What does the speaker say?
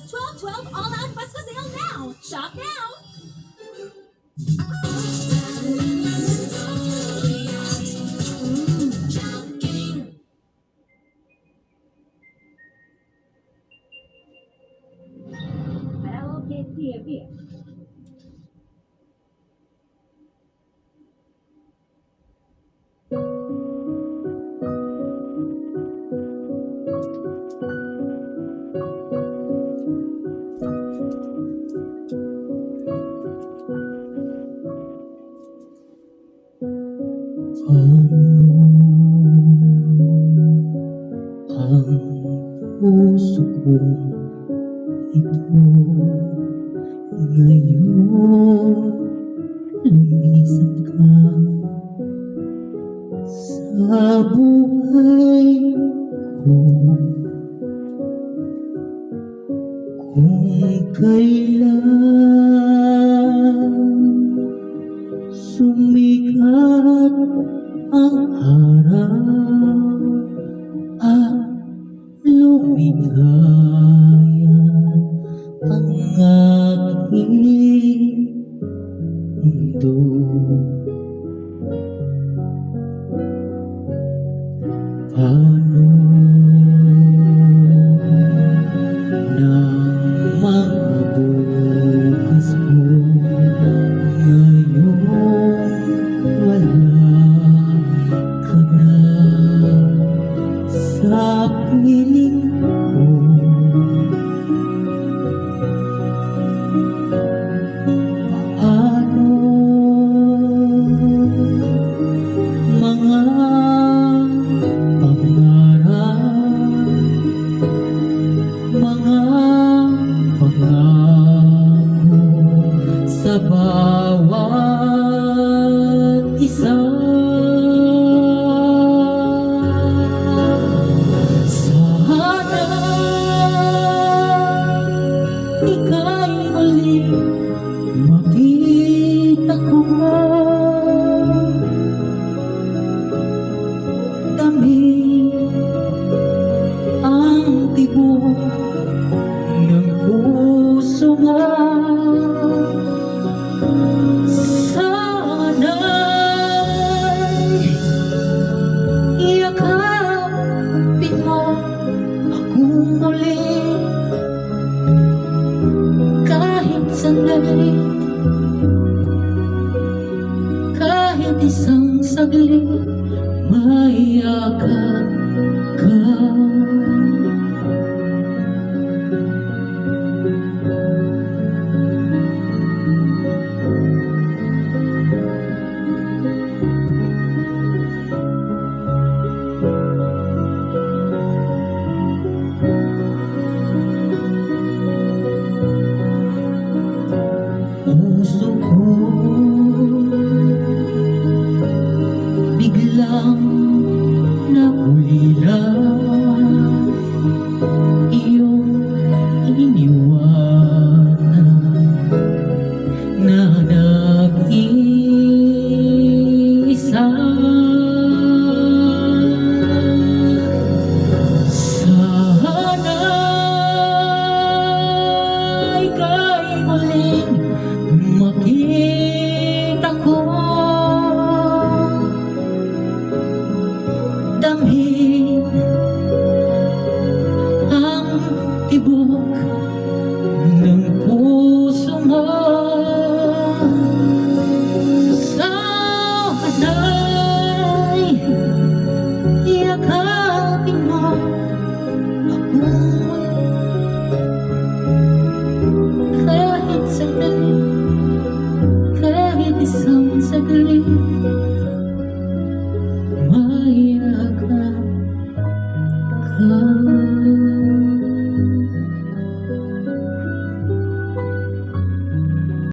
12, 12, All Out Bus Sale now. Shop now. Hello, kids. Ko ito ngayon lumisan ka sa buhay ko kung kailan sumikat ang araw lumigaya ang aking mundo. Paano nang mga bukas ko ngayon wala ka na sa piling isang saglit mayakap ka 一步